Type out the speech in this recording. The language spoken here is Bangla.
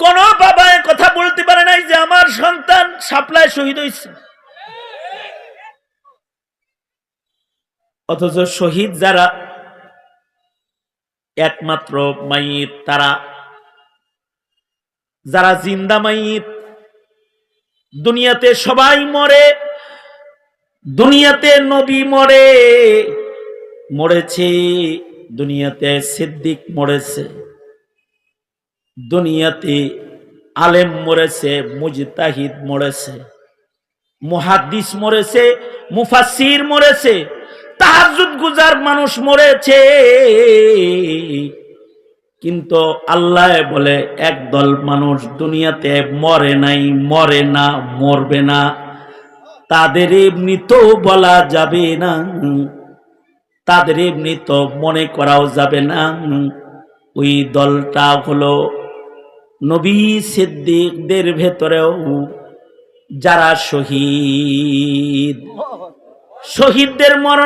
কোন বাবা কথা বলতে পারে নাই যে আমার সন্তান সাপ্লাই শহীদ হয়েছে। অথচ শহীদ যারা, একমাত্র মাইত তারা। যারা জিন্দা মাইত, দুনিয়াতে সবাই মরে, দুনিয়াতে নবী মরে, মরেছে, দুনিয়াতে সিদ্দিক মরেছে। দুনিয়াতে আলেম মরেছে, মুজতাহিদ মরেছে, মুহাদ্দিস মরেছে মুফাসির মরেছে তাহাজুদ গুজার মানুষ মরেছে। কিন্তু আল্লাহ বলে, একদল মানুষ দুনিয়াতে মরে নাই, মরে না, মরবে না। তাদের এমনি তো বলা যাবে না, তাদের এমনি তো মনে করাও যাবে না। ওই দলটা হলো নবী সিদ্দিকদের ভেতরেও যারা শহীদ শহীদদের মরণ